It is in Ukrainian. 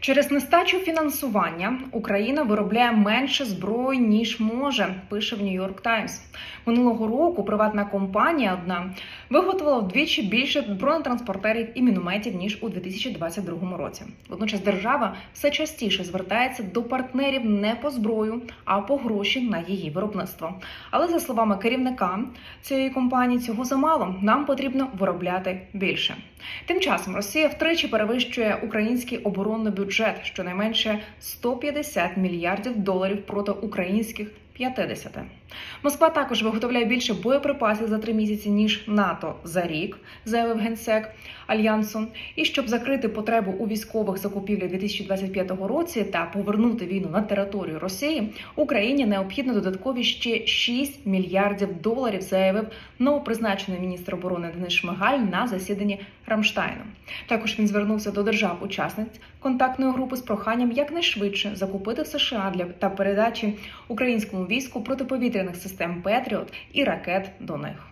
Через нестачу фінансування Україна виробляє менше зброї ніж може. Пише в Нью-Йорк Таймс. Минулого року приватна компанія одна виготовила вдвічі більше бронетранспортерів і мінометів ніж у 2022 році. Водночас держава все частіше звертається до партнерів не по зброю, а по гроші на її виробництво. Але за словами керівника цієї компанії, цього замало. Нам потрібно виробляти більше. Тим часом Росія втричі перевищує український оборонний бюджет, щонайменше 150 мільярдів доларів проти українських 50. Москва також виготовляє більше боєприпасів за три місяці ніж НАТО за рік, заявив генсек альянсу. І щоб закрити потребу у військових закупівлях 2025 році та повернути війну на територію Росії, Україні необхідно додаткові ще 6 мільярдів доларів, заявив новопризначений міністр оборони Денис Шмигаль на засіданні Рамштайну. Також він звернувся до держав-учасниць контактної групи з проханням якнайшвидше закупити в США для та передачі українському війську протиповітряних систем Петріот і ракет до них.